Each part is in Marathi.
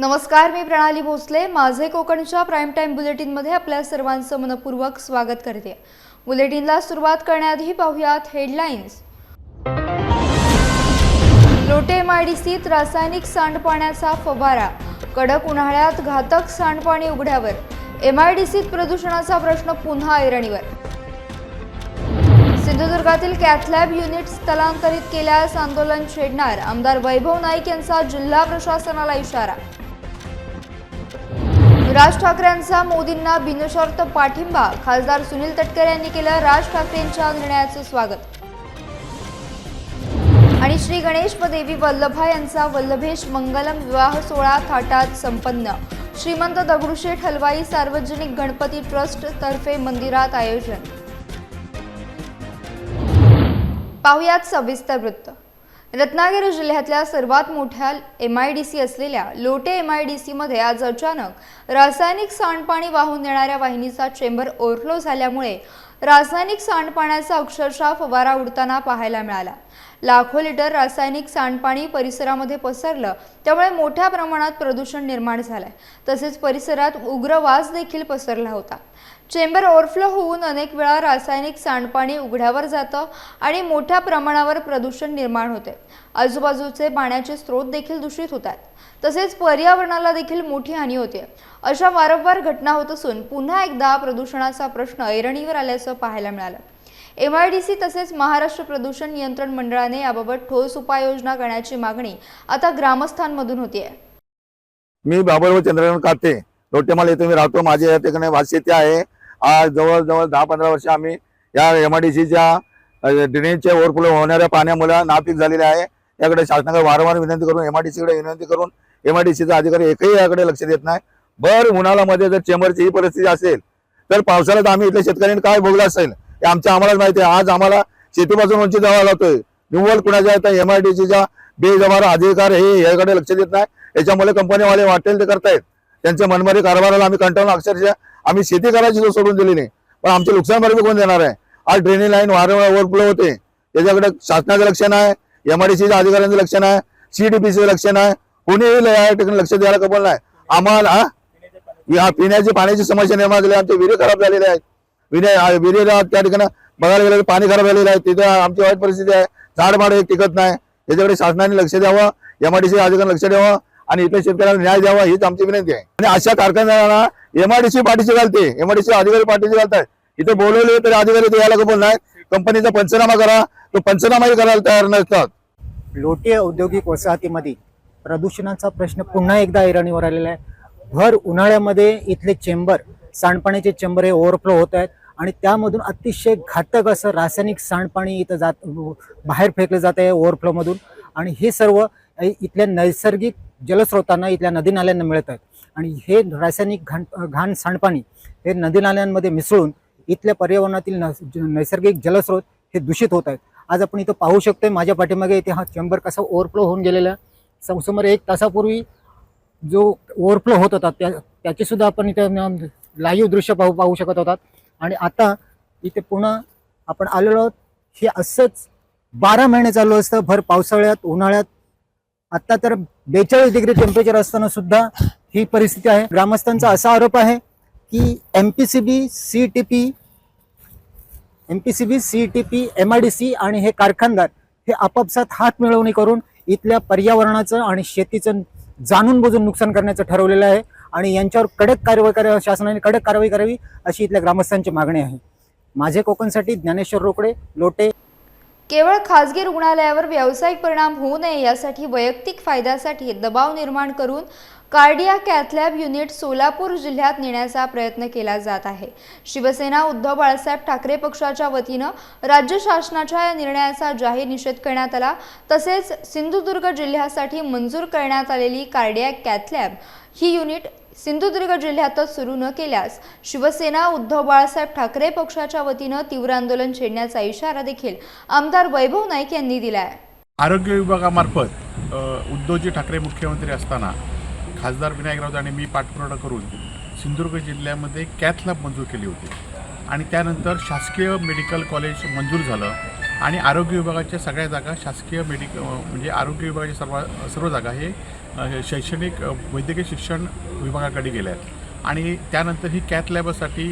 नमस्कार मी प्रणाली भोसले. माझे कोकणच्या प्राईम टाईम बुलेटिनमध्ये आपल्या सर्वांचं मनपूर्वक स्वागत करते. बुलेटिनला सुरुवात करण्याआधी पाहूयात हेडलाईन्स लोटे एमआयडीसीत रासायनिक सांडपाण्याचा फवारा. कडक उन्हाळ्यात घातक सांडपाणी उघड्यावर. एमआयडीसीत प्रदूषणाचा प्रश्न पुन्हा ऐरणीवर. सिंधुदुर्गातील कॅथलॅब युनिट स्थलांतरित केल्यास आंदोलन छेडणार. आमदार वैभव नाईक यांचा जिल्हा प्रशासनाला इशारा. राज ठाकरेंचा मोदींना बिनशर्त पाठिंबा. खासदार सुनील तटकरे यांनी केलं राज ठाकरेंच्या निर्णयाचं स्वागत. आणि श्री गणेश व देवी वल्लभा यांचा वल्लभेश मंगलम विवाह सोहळा थाटात संपन्न. श्रीमंत दगडूशेठ हलवाई सार्वजनिक गणपती ट्रस्ट तर्फे मंदिरात आयोजन. पाहुयात सविस्तर वृत्त. रत्नागिरी जिल्ह्यातल्या सर्वात मोठ्या एम आय डी सी असलेल्या लोटे एम आय डी सीमध्ये आज अचानक रासायनिक सांडपाणी वाहून नेणाऱ्या वाहिनीचा चेंबर ओव्हरफ्लो झाल्यामुळे रासायनिक सांडपाण्याचा अक्षरशः फवारा उडताना पाहायला मिळाला. लाखो लिटर रासायनिक सांडपाणी परिसरामध्ये पसरलं त्यामुळे मोठ्या प्रमाणात प्रदूषण निर्माण झालंय. तसेच परिसरात उग्र वास देखील पसरला होता. चेंबर ओव्हरफ्लो होऊन अनेक वेळा रासायनिक सांडपाणी उघड्यावर जातं आणि मोठ्या प्रमाणावर प्रदूषण निर्माण होते. आजूबाजूचे पाण्याचे स्रोत देखील दूषित होत आहेत तसेच पर्यावरणाला देखील मोठी हानी होते. अशा वारंवार घटना होत असून पुन्हा एकदा प्रदूषणाचा प्रश्न ऐरणीवर आल्याचं पाहायला मिळालं. एम आय डी सी तसेच महाराष्ट्र प्रदूषण नियंत्रण मंडळाने याबाबत ठोस उपाययोजना करण्याची मागणी आता ग्रामस्थांमधून होतीये. मी बाबुराव चंद्रकांत काते. लोटेमाल येथे मी राहतो. माझे या ठिकाणी भातशेती आहे. आज जवळजवळ दहा पंधरा वर्ष आम्ही या एम आय डी सीच्या ड्रेनेजच्या ओव्हरफ्लो होणाऱ्या पाण्यामुळे नापीक झालेले आहे. याकडे शासनाकडे वारंवार विनंती करून एम आय डी सीकडे विनंती करून एम आय डी सीचा अधिकारी एकही याकडे लक्ष देत नाही. भर उन्हाळ्यामध्ये जर चेंबरची ही परिस्थिती असेल तर पावसाळ्यात आम्ही इथल्या शेतकऱ्यांनी काय भोगलं असेल हे आमच्या आम्हालाच माहिती आहे. आज आम्हाला शेतीपासून वंचित जावा लागतोय. निव्वळ कुणाच्या तर एम आय डी सीच्या बेजबार अधिकार हे याकडे लक्ष देत नाही. याच्यामुळे कंपनीवाले वाटेल ते करतायत. त्यांच्या मनमारी कारभाराला आम्ही कंटाळून अक्षरशः आम्ही शेती करायची सुद्धा सोडून दिली नाही. पण आमचे नुकसान भरपाई कोण देणार आहे? आज ड्रेनेज लाईन वारंवार ओव्हरफ्लो होते. त्याच्याकडे शासनाचं लक्ष नाही एम आय डी सीच्या अधिकाऱ्यांचं लक्ष नाही सीडीपीचं लक्ष नाही कोणीही या ठिकाणी लक्ष द्यायला कबल नाही. आम्हाला या पिण्याची पाण्याची समस्या निर्माण झाली आमचे विरे खराब झालेले आहेत. विहिरी विहिरीला त्या ठिकाणी बघायला गेलं तर पाणी खराब झालेलं आहे. तिथे आमची वाईट परिस्थिती आहे. झाडमाड एक टिकत नाही. त्याच्याकडे शासनाने लक्ष द्यावं एम आय डी सी अधिकाऱ्यांनी लक्ष द्यावं आणि इथल्या शेतकऱ्यांना न्याय द्यावा हीच आमची विनंती आहे. आणि अशा कारखान्यांना एम आय डी सी पाठीशी घालते. एम आय डी सी अधिकारी पाठीशी घालतात इथे बोलवले तरी अधिकारी यायला कबूल नाही कंपनीचा पंचनामा करा. तो पंचनामाही करायला तयार नसतात. लोटे औद्योगिक वसाहतीमध्ये प्रदूषणाचा प्रश्न पुन्हा एकदा ऐरणीवर आलेला आहे. भर उन्हाळ्यामध्ये इथले चेंबर सांडपाण्याचे चेंबर हे ओव्हरफ्लो होत आहेत आणि त्यामधून अतिशय घातक असं रासायनिक सांडपाणी इथं जात बाहेर फेकलं जात आहे ओव्हरफ्लोमधून आणि हे सर्व इथल्या नैसर्गिक जलस्रोतांना इथल्या नदी नाल्यांना मिळत आहेत. आणि हे रासायनिक घाण घाण सांडपाणी हे नदी नाल्यांमध्ये मिसळून इथल्या पर्यावरणातील नस- नैसर्गिक जलस्रोत हे दूषित होत आहेत. आज आपण इथं पाहू शकतोय माझ्या पाठीमागे इथे हा चेंबर कसा ओव्हरफ्लो होऊन गेलेला आहे. सम- सुमारे एक तासापूर्वी जो ओव्हरफ्लो होत होता त्या त्याचीसुद्धा आपण इथे लाईव्ह दृश्य पाहू पाहू शकत होतात. आणि आता इथे पुन्हा आपण आलेलो आहोत. हे असंच बारा महिने चालू असतं. भर पावसाळ्यात उन्हाळ्यात आता तर बेचाळीस डिग्री टेम्परेचर असताना सुद्धा ही परिस्थिती आहे. ग्रामस्थांचा असा आरोप आहे की M P C B C T P M P C B C T P M I D C आणि हे कारखानदार हे आपापसात हात मिळवणी करून इथल्या पर्यावरणाचं आणि शेतीचं जाणून बुजून नुकसान करण्याचं ठरवलेलं आहे आणि यांच्यावर कडक कारवाई करावी शासनाने कडक कारवाई करावी अशी इथल्या ग्रामस्थांची मागणी आहे. माझे कोकणसाठी ज्ञानेश्वर रोकडे लोटे केवळ खासगी रुग्णालयावर व्यावसायिक परिणाम होऊ नये यासाठी वैयक्तिक फायद्यासाठी दबाव निर्माण करून कार्डिया कॅथलॅब युनिट सोलापूर जिल्ह्यात नेण्याचा प्रयत्न केला जात आहे. शिवसेना उद्धव बाळासाहेब ठाकरे पक्षाच्या वतीनं राज्य शासनाच्या या निर्णयाचा जाहीर निषेध करण्यात आला. तसेच सिंधुदुर्ग जिल्ह्यासाठी मंजूर करण्यात आलेली कार्डिया कॅथलॅब ही युनिट सिंधुदुर्ग जिल्ह्यातच सुरू न केल्यास शिवसेना उद्धव बाळासाहेब ठाकरे पक्षाच्या वतीनं तीव्र आंदोलन छेडण्याचा इशारा देखील आमदार वैभव नाईक यांनी दिला आहे आरोग्य विभागामार्फत उद्धवजी ठाकरे मुख्यमंत्री असताना खासदार विनायकराव आणि मी पाठपुरावा करून सिंधुदुर्ग जिल्ह्यामध्ये कॅथ लॅब मंजूर केली होती. आणि त्यानंतर शासकीय मेडिकल कॉलेज मंजूर झालं आणि आरोग्य विभागाच्या सगळ्या जागा शासकीय मेडिक म्हणजे आरोग्य विभागाच्या सर्व सर्व जागा हे शैक्षणिक वैद्यकीय शिक्षण विभागाकडे गेल्या आहेत. आणि त्यानंतर ही कॅथ लॅबसाठी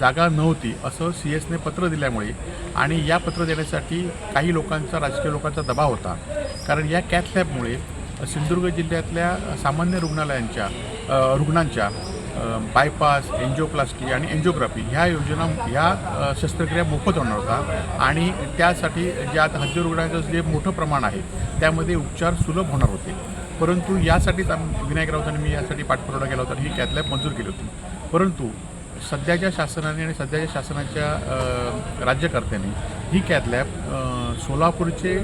जागा नव्हती असं सी एसने पत्र दिल्यामुळे आणि या पत्र देण्यासाठी काही लोकांचा राजकीय लोकांचा दबाव होता. कारण या कॅथ लॅबमुळे सिंधुदुर्ग जिल्ह्यातल्या सामान्य रुग्णालयांच्या रुग्णांच्या बायपास एन्जिओप्लास्टी आणि एन्जिओग्राफी ह्या योजना ह्या शस्त्रक्रिया मोफत होणार होता. आणि त्यासाठी जे आता हद्दी रुग्णांचं जे मोठं प्रमाण आहे त्यामध्ये उपचार सुलभ होणार होते. परंतु यासाठीच आम विनायक राऊतांनी मी यासाठी पाठपुरावा केला होता आणि ही कॅथलॅब मंजूर केली होती. परंतु सध्याच्या शासनाने आणि सध्याच्या शासनाच्या राज्यकर्त्यांनी ही कॅथलॅब सोलापूरचे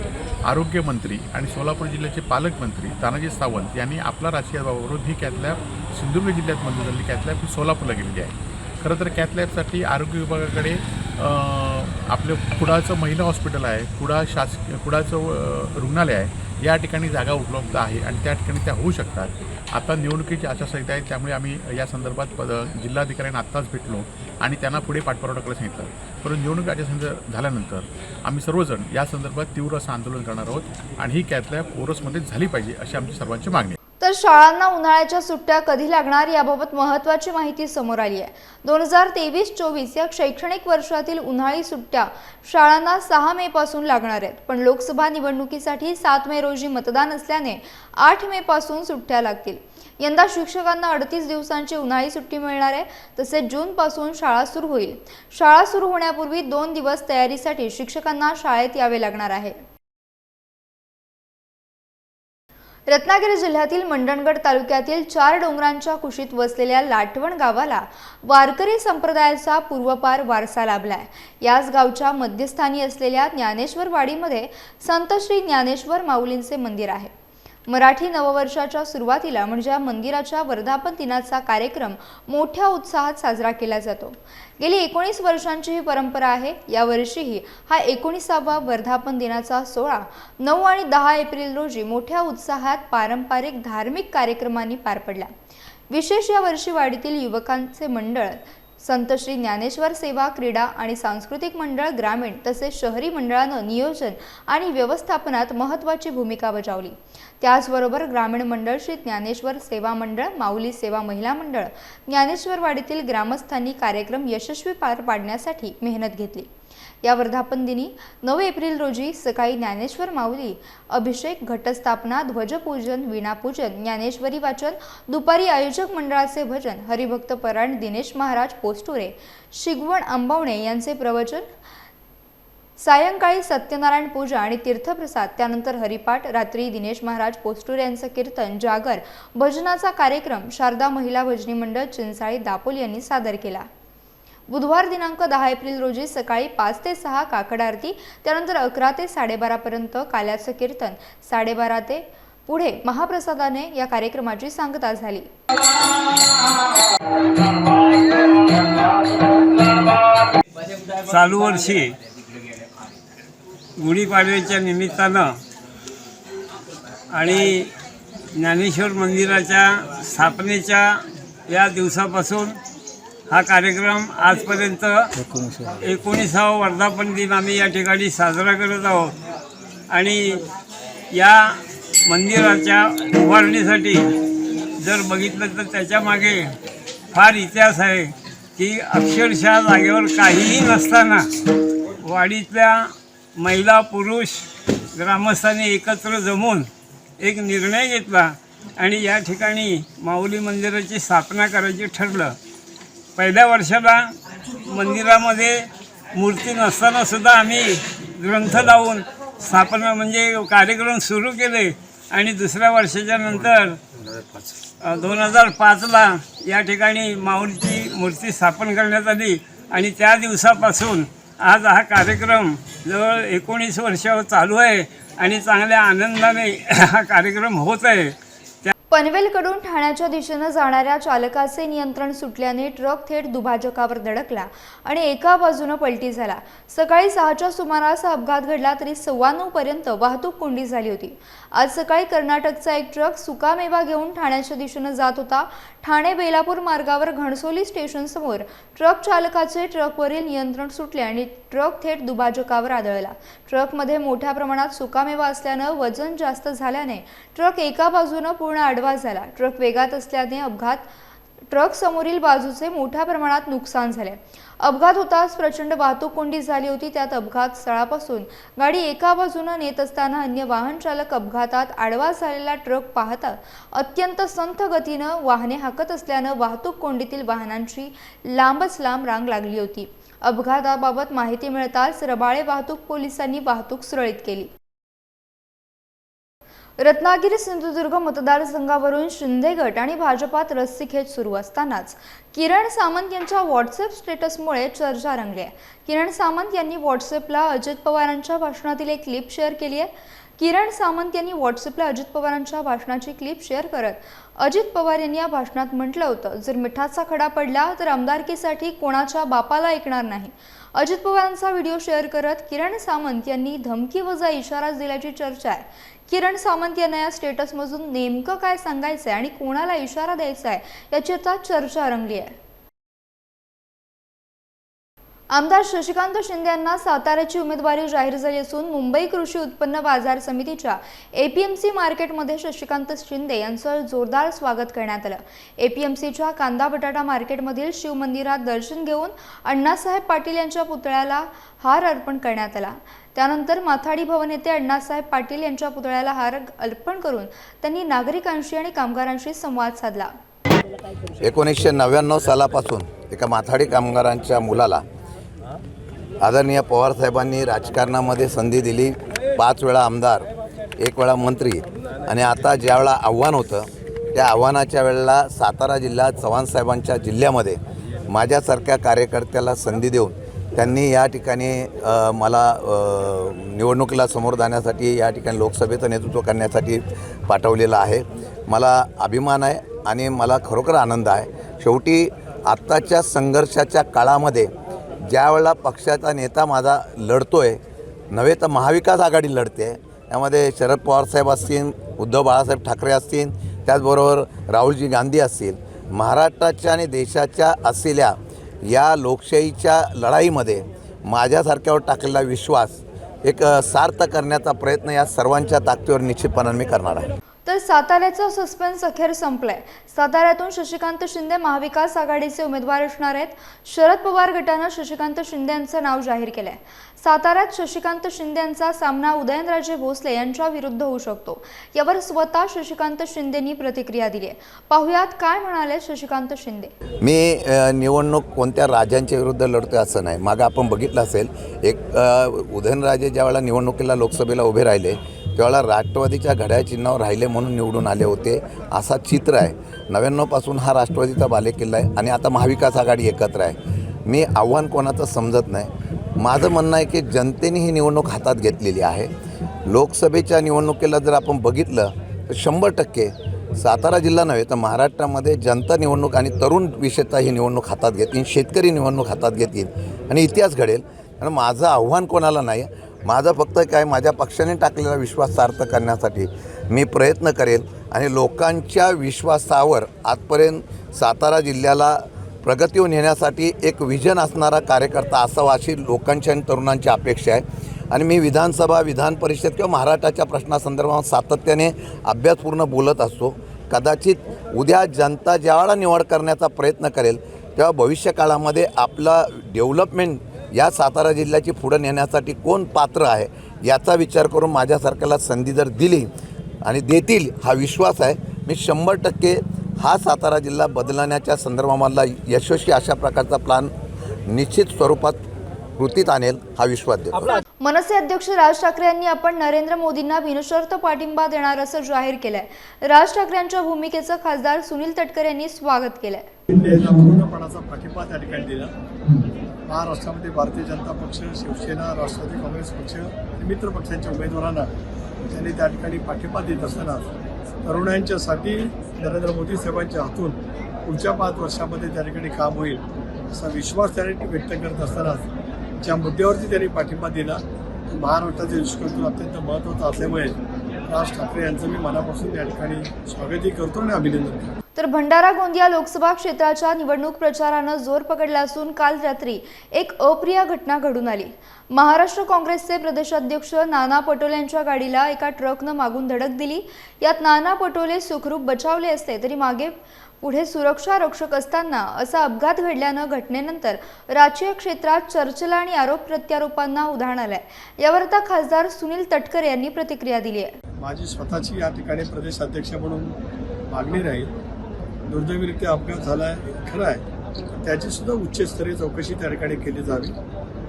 आरोग्यमंत्री आणि सोलापूर जिल्ह्याचे पालकमंत्री तानाजी सावंत यांनी आपला राजकीय दबावावरून ही कॅथलॅब सिंधुदुर्ग जिल्ह्यात मंजूर झालेली कॅथलॅब ही सोलापूरला गेलेली आहे. खरं तर कॅथलॅबसाठी आरोग्य विभागाकडे आपलं कुडाळचं महिला हॉस्पिटल आहे कुडाळ शासकीय कुडाळचं रुग्णालय आहे या ठिकाणी जागा उपलब्ध आहे आणि त्या ठिकाणी त्या होऊ शकतात. आता निवडणुकीची आचारसंहिता आहे त्यामुळे आम्ही या संदर्भात पद जिल्हाधिकाऱ्यांना आत्ताच भेटलो आणि त्यांना पुढे पाठपुरावा करायला सांगितलं. परंतु निवडणूक आचारसंहिता झाल्यानंतर आम्ही सर्वजण या संदर्भात तीव्र असं आंदोलन करणार आहोत आणि ही कॅथलॅब ओरसमध्ये झाली पाहिजे अशी आमची सर्वांची मागणी आहे. तर शाळांना उन्हाळ्याच्या सुट्ट्या कधी लागणार याबाबत महत्त्वाची माहिती समोर आली आहे. दोन हजार तेवीस चोवीस या शैक्षणिक वर्षातील उन्हाळी सुट्ट्या शाळांना सहा मे पासून लागणार आहेत. पण लोकसभा निवडणुकीसाठी सात मे रोजी मतदान असल्याने आठ मे पासून सुट्ट्या लागतील. यंदा शिक्षकांना अडतीस दिवसांची उन्हाळी सुट्टी मिळणार आहे. तसेच जूनपासून शाळा सुरू होईल. शाळा सुरू होण्यापूर्वी दोन दिवस तयारीसाठी शिक्षकांना शाळेत यावे लागणार आहे. रत्नागिरी जिल्ह्यातील मंडणगड तालुक्यातील चार डोंगरांच्या कुशीत वसलेल्या लाटवण गावाला वारकरी संप्रदायाचा पूर्वपार वारसा लाभलाय. याच गावच्या मध्यस्थानी असलेल्या ज्ञानेश्वर वाडीमध्ये संत श्री ज्ञानेश्वर माऊलींचे मंदिर आहे. मराठी नववर्षाच्या सुरुवातीला म्हणजे मंदिराच्या वर्धापन दिनाचा कार्यक्रम मोठ्या उत्साहात साजरा केला जातो. गेली एकोणीस वर्षांची ही परंपरा आहे. यावर्षीही हा एकोणीसावा वर्धापन दिनाचा सोहळा नऊ आणि दहा एप्रिल रोजी मोठ्या उत्साहात पारंपरिक धार्मिक कार्यक्रमांनी पार पडला. विशेष या वर्षी वाढीतील युवकांचे मंडळ संत श्री ज्ञानेश्वर सेवा क्रीडा आणि सांस्कृतिक मंडळ ग्रामीण तसेच शहरी मंडळानं नियोजन आणि व्यवस्थापनात महत्त्वाची भूमिका बजावली. त्याचबरोबर ग्रामीण मंडळ श्री ज्ञानेश्वर सेवा मंडळ माऊली सेवा महिला मंडळ ज्ञानेश्वरवाडीतील ग्रामस्थांनी कार्यक्रम यशस्वी पार पाडण्यासाठी मेहनत घेतली. या वर्धापन दिनी नऊ एप्रिल रोजी सकाळी ज्ञानेश्वर माऊली अभिषेक घटस्थापना ध्वजपूजन विणापूजन ज्ञानेश्वरी वाचन दुपारी आयोजक मंडळाचे भजन हरिभक्त परायण दिनेश महाराज पोस्टुरे शिगवण आंबवणे यांचे प्रवचन सायंकाळी सत्यनारायण पूजा आणि तीर्थप्रसाद त्यानंतर हरिपाठ रात्री दिनेश महाराज पोस्टुरे यांचं कीर्तन जागर भजनाचा कार्यक्रम शारदा महिला भजनी मंडळ चिंचाळी दापोल यांनी सादर केला. बुधवार दिनांक दहा एप्रिल रोजी सकाळी पाच ते सहा काकड आरती त्यानंतर अकरा ते साडेबारापर्यंत काल्याचं कीर्तन साडेबारा ते पुढे महाप्रसादाने या कार्यक्रमाची सांगता झाली. चालू वर्षी गुढीपाडव्याच्या निमित्तानं आणि ज्ञानेश्वर मंदिराच्या स्थापनेच्या या दिवसापासून हा कार्यक्रम आजपर्यंत एकोणीसावा वर्धापन दिन आम्ही या ठिकाणी साजरा करत आहोत. आणि या मंदिराच्या उभारणीसाठी जर बघितलं तर त्याच्यामागे फार इतिहास आहे की अक्षरशः जागेवर काहीही नसताना वाडीतल्या महिला पुरुष ग्रामस्थांनी एकत्र जमून एक निर्णय घेतला आणि या ठिकाणी माऊली मंदिराची स्थापना करायची ठरलं. पहिल्या वर्षाला मंदिरामध्ये मूर्ती नसताना सुद्धा आम्ही ग्रंथ लावून स्थापना म्हणजे कार्यक्रम सुरू केले. आणि दुसऱ्या वर्षाच्या नंतर दोन हजार पाचला या ठिकाणी माऊलीची मूर्ती स्थापन करण्यात आली. आणि त्या दिवसापासून आज हा कार्यक्रम जवळ एकोणीस वर्ष चालू आहे. आणि चांगल्या आनंदाने हा कार्यक्रम होत आहे. पनवेलकडून ठाण्याच्या दिशेनं जाणाऱ्या चालकाचे नियंत्रण सुटल्याने ट्रक थेट दुभाजकावर धडकला आणि एका बाजूनं पलटी झाला. सकाळी सहाच्या सुमारास अपघात घडला तरी सव्वाण्णव पर्यंत वाहतूक कोंडी झाली होती. आज सकाळी कर्नाटकचा एक ट्रक सुकामेवा घेऊन ठाण्याच्या दिशेनं जात होता. ठाणे बेलापूर मार्गावर घणसोली स्टेशन समोर ट्रक चालकाचे ट्रकवरील नियंत्रण सुटले आणि ट्रक थेट दुभाजकावर आदळला. ट्रकमध्ये मोठ्या प्रमाणात सुकामेवा असल्यानं वजन जास्त झाल्याने ट्रक एका बाजूनं पूर्ण आडवा झाला. ट्रक वेगात असल्याने अपघात ट्रक समोरील बाजूचे मोठ्या प्रमाणात नुकसान झाले. अपघात होताच प्रचंड वाहतूक कोंडी झाली होती. त्यात अपघात स्थळापासून गाडी एका बाजूनं नेत असताना अन्य वाहन चालक अपघातात आडवा झालेला ट्रक पाहता अत्यंत संथ गतीनं वाहने हाकत असल्यानं वाहतूक कोंडीतील वाहनांची लांबच लांब रांग लागली होती. अपघाताबाबत माहिती मिळताच रबाळे वाहतूक पोलिसांनी वाहतूक सुरळीत केली. रत्नागिरी सिंधुदुर्ग मतदारसंघावरून शिंदे गट आणि भाजपात रस्सीखेच सुरू असतानाच किरण सामंत यांच्या व्हॉट्सअप स्टेटसमुळे चर्चा रंगली आहे. किरण सामंत यांनी व्हॉट्सअपला अजित पवारांच्या भाषणातील एक क्लिप शेअर केली आहे. किरण सामंत यांनी व्हॉट्सअपला अजित पवारांच्या भाषणाची क्लिप शेअर करत अजित पवार यांनी या भाषणात म्हटलं होतं जर मिठाचा खडा पडला तर आमदारकीसाठी कोणाच्या बापाला ऐकणार नाही. अजित पवारांचा व्हिडिओ शेअर करत किरण सामंत यांनी धमकी वजा इशारा दिल्याची चर्चा आहे. किरण सामंत यांना या स्टेटसमधून नेमकं काय सांगायचं आहे आणि कोणाला इशारा द्यायचा आहे याची आता चर्चा रंगली आहे. आमदार शशिकांत शिंदे यांना साताऱ्याची उमेदवारी जाहीर झाली असून मुंबई कृषी उत्पन्न बाजार समितीच्या एपीएमसी मार्केटमध्ये शशिकांत शिंदे यांचं जोरदार स्वागत करण्यात आलं. एपीएमसीच्या कांदा बटाटा मार्केटमधील शिवमंदिरात दर्शन घेऊन अण्णासाहेब पाटील यांच्या पुतळ्याला हार अर्पण करण्यात आला. त्यानंतर माथाडी भवन येथे अण्णासाहेब पाटील यांच्या पुतळ्याला हार अर्पण करून त्यांनी नागरिकांशी आणि कामगारांशी संवाद साधला. एकोणीसशे नव्याण्णव सालापासून एका माथाडी कामगारांच्या मुलाला आदरणीय पवारसाहेबांनी राजकारणामध्ये संधी दिली. पाच वेळा आमदार एक वेळा मंत्री आणि आता ज्या वेळा आव्हान होतं त्या आव्हानाच्या वेळेला सातारा जिल्हा चव्हाणसाहेबांच्या जिल्ह्यामध्ये माझ्यासारख्या कार्यकर्त्याला संधी देऊन त्यांनी या ठिकाणी मला निवडणुकीला समोर जाण्यासाठी या ठिकाणी लोकसभेचं नेतृत्व करण्यासाठी पाठवलेलं आहे. मला अभिमान आहे आणि मला खरोखर आनंद आहे. शेवटी आत्ताच्या संघर्षाच्या काळामध्ये ज्यावेळेला पक्षाचा नेता माझा लढतो आहे नव्हे तर महाविकास आघाडी लढते त्यामध्ये शरद पवारसाहेब असतील उद्धव बाळासाहेब ठाकरे असतील त्याचबरोबर राहुलजी गांधी असतील महाराष्ट्राच्या आणि देशाच्या असलेल्या या लोकशाहीच्या लढाईमध्ये माझ्यासारख्यावर टाकलेला विश्वास एक सार्थ करण्याचा प्रयत्न या सर्वांच्या ताकदीवर निश्चितपणाने मी करणार आहे. तर साताऱ्याचा सस्पेन्स अखेर संपलाय. साताऱ्यातून शशिकांत शिंदे महाविकास आघाडीचे उमेदवार असणार आहेत. शरद पवार गटानं शशिकांत शिंदे यांचं नाव जाहीर केलंय. साताऱ्यात शशिकांत शिंदे यांचा सामना उदयनराजे भोसले यांच्या विरुद्ध होऊ शकतो. यावर स्वतः शशिकांत शिंदेनी प्रतिक्रिया दिली आहे. पाहुयात काय म्हणाले शशिकांत शिंदे? मी निवडणूक कोणत्या राजांच्या विरुद्ध लढतोय असं नाही. मागं आपण बघितलं असेल एक उदयनराजे ज्यावेळेला निवडणुकीला लोकसभेला उभे राहिले त्यावेळेला राष्ट्रवादीच्या घड्या चिन्हावर राहिले म्हणून निवडून आले होते असा चित्र आहे. नव्याण्णवपासून हा राष्ट्रवादीचा बालेकिल्ला आहे आणि आता महाविकास आघाडी एकत्र आहे. मी आव्हान कोणाचं समजत नाही. माझं म्हणणं आहे की जनतेने ही निवडणूक हातात घेतलेली आहे. लोकसभेच्या निवडणुकीला जर आपण बघितलं तर शंभर टक्के सातारा जिल्हा नव्हे तर महाराष्ट्रामध्ये जनता निवडणूक आणि तरुण विषयता ही निवडणूक हातात घेतील शेतकरी निवडणूक हातात घेतील. आणि इतिहास घडेल. आणि माझं आव्हान कोणाला नाही माझं फक्त काय माझ्या पक्षाने टाकलेला विश्वास सार्थ करण्यासाठी मी प्रयत्न करेल. आणि लोकांच्या विश्वासावर आजपर्यंत सातारा जिल्ह्याला प्रगतीवर नेण्यासाठी एक विजन असणारा कार्यकर्ता असावा अशी लोकांची आणि तरुणांची अपेक्षा आहे. आणि मी विधानसभा विधान परिषद किंवा महाराष्ट्राच्या प्रश्नासंदर्भात सातत्याने अभ्यासपूर्ण बोलत असतो. कदाचित उद्या जनता ज्यावेळा निवड करण्याचा प्रयत्न करेल तेव्हा भविष्यकाळामध्ये आपला डेव्हलपमेंट या सातारा जिल्ह्याची पुढं नेण्यासाठी कोण पात्र आहे याचा विचार करून माझ्यासारख्याला संधी जर दिली आणि देतील हा विश्वास आहे मी शंभर टक्के हा सातारा जिल्हा बदलण्याच्या संदर्भामधला यशस्वी अशा प्रकारचा प्लान निश्चित स्वरूपात कृतीत आणेल हा विश्वास देतो. मनसे अध्यक्ष राज ठाकरे यांनी आपण नरेंद्र मोदींना बिनशर्त पाठिंबा देणार असं जाहीर केलंय. राज ठाकरेंच्या भूमिकेचं खासदार सुनील तटकरे यांनी स्वागत केलंय. पाठिंबा त्या ठिकाणी दिला. महाराष्ट्रामध्ये भारतीय जनता पक्ष शिवसेना राष्ट्रवादी काँग्रेस पक्ष आणि मित्र पक्षांच्या उमेदवारांना त्यांनी त्या ठिकाणी पाठिंबा देत असताना तरुणांच्यासाठी नरेंद्र मोदी साहेबांच्या हातून पुढच्या पाच वर्षामध्ये त्या ठिकाणी काम होईल असा विश्वास त्यांनी व्यक्त करत असतानाच ज्या मुद्द्यावरती त्यांनी पाठिंबा दिला महाराष्ट्राचे महाराष्ट्राच्या अत्यंत महत्त्वाचं असल्यामुळे राज ठाकरे यांचं मी मनापासून या ठिकाणी स्वागतही करतो आणि अभिनंदन करतो. तर भंडारा गोंदिया लोकसभा क्षेत्राच्या निवडणूक प्रचारानं जोर पकडला असून काल रात्री एक अप्रिय घटना घडून आली. महाराष्ट्र काँग्रेसचे प्रदेशाध्यक्ष नाना पटोले यांच्या गाडीला एका ट्रकनं मागून धडक दिली. यात नाना पटोले सुखरूप बचावले असते तरी मागे पुढे सुरक्षा रक्षक असताना असा अपघात घडल्यानं घटनेनंतर राजकीय क्षेत्रात चर्चेला आणि आरोप प्रत्यारोपांना उधाण आलंय. यावर आता खासदार सुनील तटकरे यांनी प्रतिक्रिया दिली आहे. माझी स्वतःची या ठिकाणी प्रदेशाध्यक्ष म्हणून मागणी राहील. दुर्दैवीरित्या अपघात झाला आहे खरं आहे. त्याचीसुद्धा उच्चस्तरीय चौकशी त्या ठिकाणी केली जावी.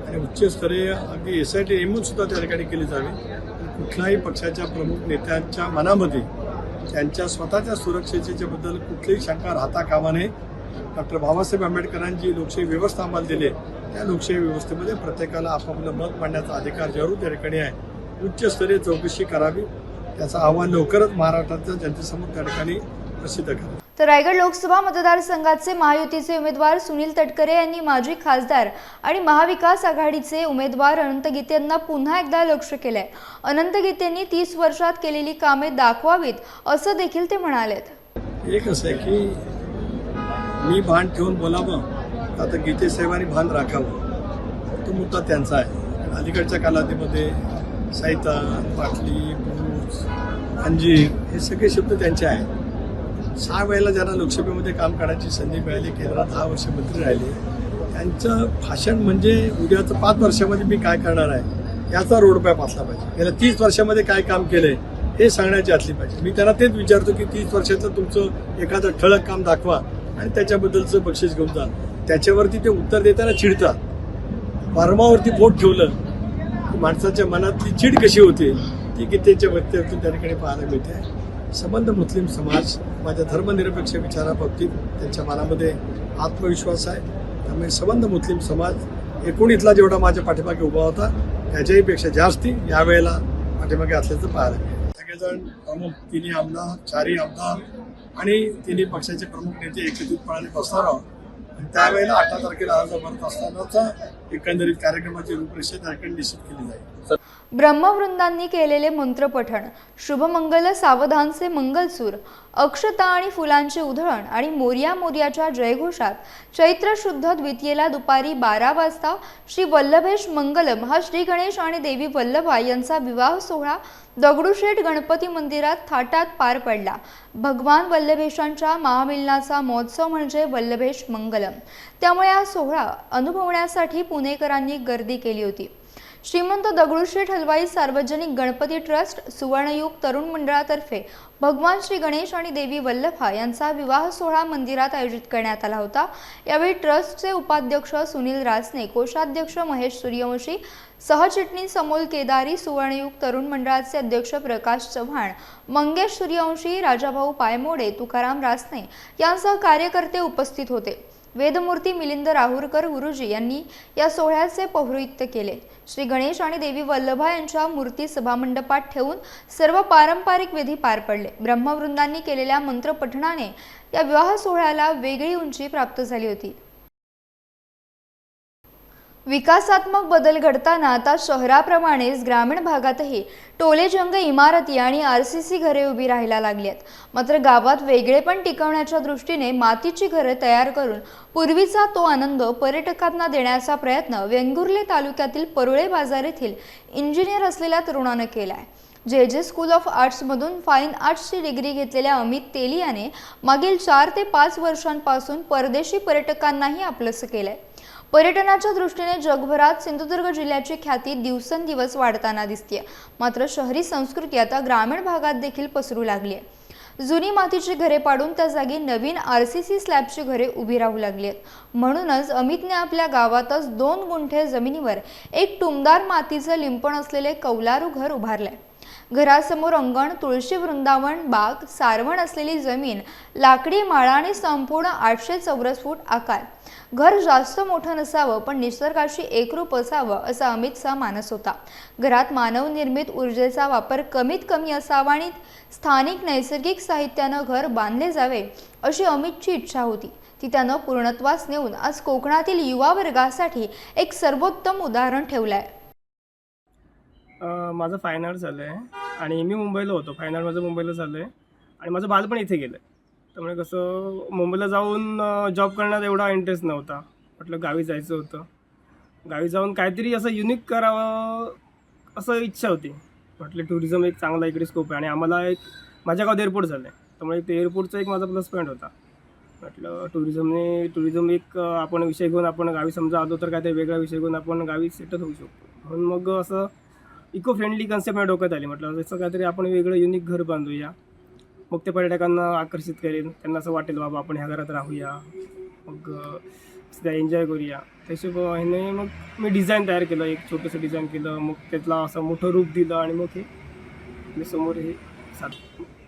आणि उच्चस्तरीय अगदी एस आय टी नेमून सुद्धा त्या ठिकाणी केली जावी. कुठल्याही पक्षाच्या प्रमुख नेत्यांच्या मनामध्ये त्यांच्या स्वतःच्या सुरक्षेच्याबद्दल कुठलीही शंका राहता कामा नये. डॉक्टर बाबासाहेब आंबेडकरांची लोकशाही व्यवस्था आम्हाला दिली आहे. त्या लोकशाही व्यवस्थेमध्ये प्रत्येकाला आपापलं मत मांडण्याचा अधिकार जरूर त्या ठिकाणी आहे. उच्चस्तरीय चौकशी करावी. त्याचं आव्हान लवकरच महाराष्ट्राच्या जनतेसमोर त्या ठिकाणी प्रसिद्ध करावं तर रायगड लोकसभा मतदारसंघाचे महायुतीचे उमेदवार सुनील तटकरे यांनी माजी खासदार आणि महाविकास आघाडीचे उमेदवार अनंत गीते यांना पुन्हा एकदा लक्ष केलंय. अनंत गीतेंनी तीस वर्षात केलेली कामे दाखवावीत असं देखील ते म्हणालेत. एक असं आहे की मी भान ठेवून बोलावं आता गीते साहेबांनी भान राखावं तो मुद्दा त्यांचा आहे. अलीकडच्या कालावधीमध्ये साहिता पाटली अंजीर हे सगळे शब्द त्यांचे आहेत. सहा वेळेला ज्यांना लोकसभेमध्ये काम करायची संधी मिळाली केंद्रात दहा वर्ष मंत्री राहिले त्यांचं भाषण म्हणजे उद्याचं पाच वर्षामध्ये मी काय करणार आहे याचा रोडमॅप असला पाहिजे. गेल्या तीस वर्षामध्ये काय काम केलंय हे सांगण्याची असली पाहिजे. मी त्यांना तेच विचारतो की तीस वर्षाचं तुमचं एखादं ठळक काम दाखवा आणि त्याच्याबद्दलचं बक्षीस घेऊन जा. त्याच्यावरती ते उत्तर देताना चिडतात. वर्मावरती बोट ठेवलं माणसाच्या मनातली चिड कशी होते ती गीतेच्या वक्तव्यातून त्या ठिकाणी पाहायला मिळते. संबंध मुस्लिम समाज माझ्या धर्मनिरपेक्ष विचाराबाबतीत त्यांच्या मनामध्ये आत्मविश्वास आहे. त्यामुळे संबंध मुस्लिम समाज एकोणीसला जेवढा माझ्या पाठीमागे उभा होता त्याच्याही पेक्षा जास्ती यावेळेला पाठीमागे असल्याचं पाहायला मिळेल. सगळेजण प्रमुख तिन्ही आमदार चारही आमदार आणि तिन्ही पक्षाचे प्रमुख नेते एकत्रितपणाने बसणार आहोत. त्यावेळेला अठरा तारखेला अर्ज भरत असतानाचा एकंदरीत कार्यक्रमाची रूपरेषा त्याकडे निश्चित केली जाईल. ब्रह्मवृंदांनी केलेले मंत्रपठण शुभमंगल सावधानचे मंगलसूर अक्षता आणि फुलांचे उधळण आणि मोर्या मोर्याच्या जयघोषात चैत्र शुद्ध द्वितीयेला दुपारी बारा वाजता श्री वल्लभेश मंगलम हा श्री गणेश आणि देवी वल्लभा यांचा विवाह सोहळा दगडूशेठ गणपती मंदिरात थाटात पार पडला. भगवान वल्लभेशांच्या महामिलनाचा महोत्सव म्हणजे वल्लभेश मंगलम. त्यामुळे हा सोहळा अनुभवण्यासाठी पुणेकरांनी गर्दी केली होती. श्रीमंत दगडूशेठ हलवाई सार्वजनिक गणपती ट्रस्ट सुवर्णयुग तरुण मंडळातर्फे भगवान श्री गणेश आणि देवी वल्लभा यांचा विवाह सोहळा मंदिरात आयोजित करण्यात आला होता. यावेळी ट्रस्टचे उपाध्यक्ष सुनील रासने कोषाध्यक्ष महेश सूर्यवंशी सहचिटणीस अमोल केदारी सुवर्णयुग तरुण मंडळाचे अध्यक्ष प्रकाश चव्हाण मंगेश सूर्यवंशी राजाभाऊ पायमोडे तुकाराम रासने यांसह कार्यकर्ते उपस्थित होते. वेदमूर्ती मिलिंद राहुरकर गुरुजी यांनी या सोहळ्याचे पौरोहित्य केले. श्री गणेश आणि देवी वल्लभा यांच्या मूर्ती सभामंडपात ठेवून सर्व पारंपरिक विधी पार पडले. ब्रह्मवृंदांनी केलेल्या मंत्रपठणाने या विवाह सोहळ्याला वेगळी उंची प्राप्त झाली होती. विकासात्मक बदल घडताना आता शहराप्रमाणेच ग्रामीण भागातही टोलेजंग इमारती आणि आर सी सी घरे उभी राहायला लागली आहेत. मात्र गावात वेगळेपण टिकवण्याच्या दृष्टीने मातीची घरे तयार करून पूर्वीचा तो आनंद पर्यटकांना देण्याचा प्रयत्न वेंगुर्ले तालुक्यातील परुळे बाजार येथील इंजिनियर असलेल्या तरुणानं केला आहे जे जे स्कूल ऑफ आर्ट्समधून फाईन आर्ट्सची डिग्री घेतलेल्या अमित तेलियाने मागील चार ते पाच वर्षांपासून परदेशी पर्यटकांनाही आपलंसं केलं आहे पर्यटनाच्या दृष्टीने जगभरात सिंधुदुर्ग जिल्ह्याची ख्याती दिवसेंदिवस वाढताना दिसते मात्र शहरी संस्कृती आता ग्रामीण भागात देखील पसरू लागली आहे जुनी मातीची घरे पाडून त्या जागी नवीन आर सी सी स्लॅबची घरे उभी राहू लागली आहेत म्हणूनच अमितने आपल्या गावातच दोन गुंठे जमिनीवर एक टुमदार मातीचं लिंपण असलेले कौलारू घर उभारलंय. घरासमोर अंगण तुळशी वृंदावन बाग सारवण असलेली जमीन लाकडी माळा आणि संपूर्ण आठशे चौरस फूट आकार. घर जास्त मोठं नसावं पण निसर्गाशी एकरूप असावं असा अमितचा मानस होता. घरात मानवनिर्मित ऊर्जेचा वापर कमीत कमी असावा आणि स्थानिक नैसर्गिक साहित्यानं घर बांधले जावे अशी अमितची इच्छा होती. ती त्यानं पूर्णत्वास नेऊन आज कोकणातील युवा वर्गासाठी एक सर्वोत्तम उदाहरण ठेवलं आहे माझं फायनल झालं आहे आणि मी मुंबईला होतो. फायनल माझं मुंबईला झालं आहे आणि माझं बालपण इथे गेलं आहे त्यामुळे कसं मुंबईला जाऊन जॉब करण्यात एवढा इंटरेस्ट नव्हता. म्हटलं गावी जायचं होतं. गावी जाऊन काहीतरी असं युनिक करावं असं इच्छा होती. म्हटलं टुरिझम एक चांगला इकडे स्कोप आहे. आणि आम्हाला एक माझ्या गावात एअरपोर्ट झालं आहे त्यामुळे ते एअरपोर्टचा एक माझा प्लस पॉईंट होता. म्हटलं टुरिझमने टुरिझम एक आपण विषय घेऊन आपण गावी समजा आलो तर काहीतरी वेगळा विषय घेऊन आपण गावी सेटल होऊ शकतो. म्हणून मग असं इको फ्रेंडली कन्सेप्ट माझ्या डोक्यात आली. म्हटलं जसं काहीतरी आपण वेगळं युनिक घर बांधूया. मग ते पर्यटकांना आकर्षित करेल. त्यांना असं वाटेल बाबा आपण ह्या घरात राहूया. मग त्या एन्जॉय करूया. त्याशिवाय ह्याने मग मी डिझाईन तयार केलं. एक छोटंसं डिझाईन केलं. मग त्यातला असं मोठं रूप दिलं आणि मग हे मी समोर हे साध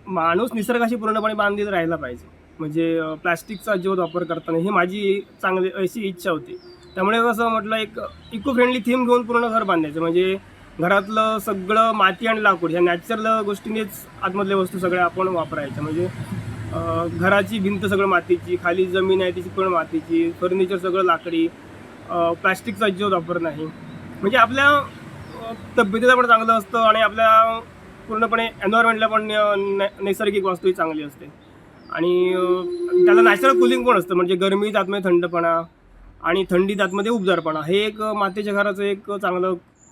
माणूस निसर्गाशी पूर्णपणे बांधीत राहायला पाहिजे. म्हणजे प्लॅस्टिकचा प्लास्टिकचा वापर करताना ही माझी चांगली अशी इच्छा होती. त्यामुळे कसं म्हटलं एक इको फ्रेंडली थीम घेऊन पूर्ण घर बांधायचं. म्हणजे घरातलं सगळं माती आणि लाकूड ह्या नॅचरल गोष्टीनेच आतमधल्या वस्तू सगळ्या आपण वापरायच्या. म्हणजे घराची भिंत सगळं मातीची खाली जमीन आहे तिची पण मातीची फर्निचर सगळं लाकडी प्लॅस्टिकचा अजिबात वापर नाही. म्हणजे आपल्या तब्येतीचं तब्येतीला पण चांगलं असतं आणि आपल्या पूर्णपणे एन्व्हायरमेंटला पण नैसर्गिक वास्तू ही चांगली असते. आणि त्याला नॅचरल कुलिंग पण असतं. म्हणजे गरमीत आतमध्ये थंडपणा आणि थंडीत आतमध्ये उबदारपणा. हे एक मातीच्या घराचं एक चांगलं